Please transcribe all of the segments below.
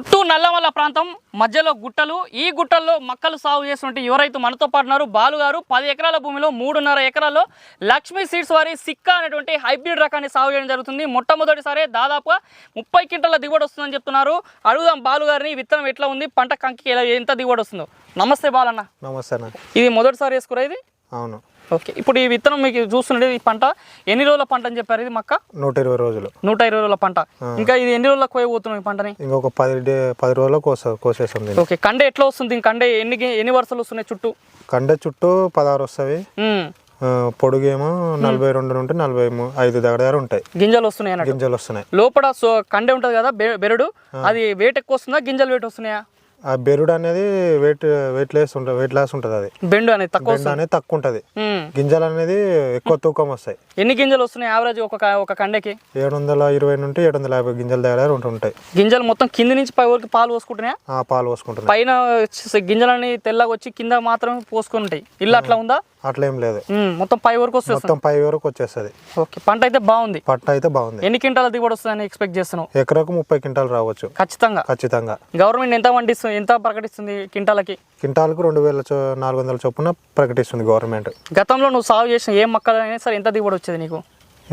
చుట్టూ నల్లమల్ల ప్రాంతం మధ్యలో గుట్టలు ఈ గుట్టల్లో మక్కలు సాగు చేస్తుంటే యువ రైతు మనతో పాటున్నారు బాలు గారు పది ఎకరాల భూమిలో మూడున్నర ఎకరాల్లో లక్ష్మీ సీడ్స్ వారి సిక్కా అనేటువంటి హైబ్రిడ్ రకాన్ని సాగు చేయడం జరుగుతుంది. మొట్టమొదటిసారి దాదాపుగా ముప్పై క్వింటల దిగుబడి వస్తుందని చెప్తున్నారు. అడుగుదాం బాలు గారిని ఈ విత్తనం ఎట్లా ఉంది పంట కంకి ఎంత దిగుబడి వస్తుందో. నమస్తే బాలన్న. నమస్తే ఇది మొదటిసారి వేసుకురా ఇది? అవును. ఓకే. ఇప్పుడు ఈ విత్తనం మీకు చూస్తుండే ఈ పంట ఎన్ని రోజుల పంట అని చెప్పారు ఇది మక్క? నూట ఇరవై రోజులు. నూట ఇరవై రోజుల పంట. ఇంకా ఇది ఎన్ని రోజులకు కోయబోతున్నాం ఈ పంటని? ఇంకొక పది డే పది రోజుల్లో కోస కోసేస్తాం దీన్ని. ఓకే. కండే ఎట్లా వస్తుంది? కండే ఎన్ని ఎన్ని వరుసలు వస్తున్నాయి చుట్టూ? కండ చుట్టూ పదహారు వస్తాయి. పొడుగేమో నలభై రెండు నుండి నలభై ఐదు దగ్గర ఉంటాయి. గింజలు వస్తున్నాయి గింజలు వస్తున్నాయి. లోపల కండే ఉంటుంది కదా బెరడు? అది వెయిట్ ఎక్కువ వస్తుందా? గింజలు వెయిట్ వస్తున్నాయా? ఆ బెరుడు అనేది వెయిట్ వెయిట్ లెస్ ఉంటుంది వెయిట్ లాస్ ఉంటుంది అది. బెండు అనేది తక్కువ బెండ అనేది తక్కువ ఉంటుంది. గింజలు అనేది ఎక్కువ తూకం వస్తాయి. ఎన్ని గింజలు వస్తున్నాయి యావరేజ్ ఒక క- ఒక కండకి? ఏడు వందల ఇరవై నుండి ఏడు వందల యాభై గింజల దగ్గర దగ్గర ఉంటూ ఉంటాయి. గింజలు మొత్తం కింది నుంచి పై వరకు పాలు పోసుకుంటున్నాయా? ఆ పాలు పోసుకుంటున్నాయి. పైన వచ్చేసి గింజలని తెల్లగా వచ్చి కింద మాత్రమే పోసుకొని ఉంటాయి ఇల్లు అట్లా ఉందా? అట్లా ఏం లేదు. ఉమ్, మొత్తం పై వరకు వస్తుంది మొత్తం పై వరకు వచ్చేస్తుంది. ఓకే పంట అయితే బాగుంది. పట్ట అయితే బాగుంది. ఎన్ని క్వింటాల దిగుబడి వస్తుందని ఎక్స్పెక్ట్ చేస్తున్నావు? ఎకరకు ముప్పై క్వింటాలు రావచ్చు. ఖచ్చితంగా. ఖచ్చితంగా. గవర్నమెంట్ ఎంత వండిస్తుంది? ఎంత ప్రకటిస్తుంది క్వింటాలకి క్వింటాల్కు రెండు వేల నాలుగు వందల చొప్పున ప్రకటిస్తుంది గవర్నమెంట్. గతంలో నువ్వు సాగు చేసిన ఏ మొక్కలు అయినా సరే ఎంత దిగుబడి వచ్చేది నీకు?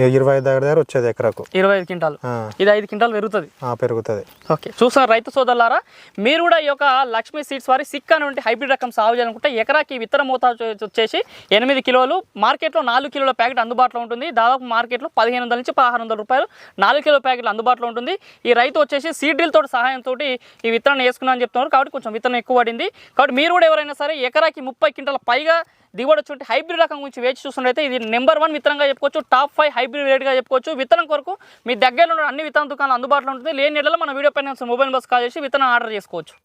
ఇరవై ఐదు దగ్గర దగ్గర వచ్చేది ఎకరకు. ఇరవై ఐదు క్వింటాలు. ఇది ఐదు క్వింటాలు పెరుగుతుంది. పెరుగుతుంది. ఓకే. చూసిన రైతు సోదరులారా మీరు కూడా ఈ యొక్క లక్ష్మీ సీడ్స్ వారి సిక్ అనేటువంటి హైబ్రిడ్ రకం సాగు చేయాలనుకుంటే ఎకరాకి విత్తన మోతాదు వచ్చే- వచ్చేసి ఎనిమిది కిలోలు మార్కెట్లో నాలుగు కిలోల ప్యాకెట్ అందుబాటులో ఉంటుంది. దాదాపు మార్కెట్లో పదిహేను వందల నుంచి పదహారు వందల రూపాయలు నాలుగు కిలో ప్యాకెట్లు అందుబాటులో ఉంటుంది. ఈ రైతు వచ్చేసి సీడ్ డ్రిల్ తోటి సహాయంతో ఈ విత్తనం వేసుకున్నా అని చెప్తున్నారు. కాబట్టి కొంచెం విత్తనం ఎక్కువ పడింది. కాబట్టి మీరు కూడా ఎవరైనా సరే ఎకరాకి ముప్పై క్వింటాల పైగా దిగుబడి వచ్చి హైబ్రిడ్ రకం గురించి వేచి చూస్తున్నట్లయితే ఇది నెంబర్ వన్ విత్తనంగా చెప్పుకోవచ్చు టాప్ ఫైవ్ హైబ్రిడ్ రేట్గా చెప్పుకోవచ్చు. విత్తనం కొరకు మీ దగ్గరలో ఉన్న అన్ని విత్తన దుకాణాలు అందుబాటులో ఉంటుంది. లేని నెలలో మన వీడియో పైన మొబైల్ బస్ కాల్ చేసి విత్తనం ఆర్డర్ చేసుకోవచ్చు.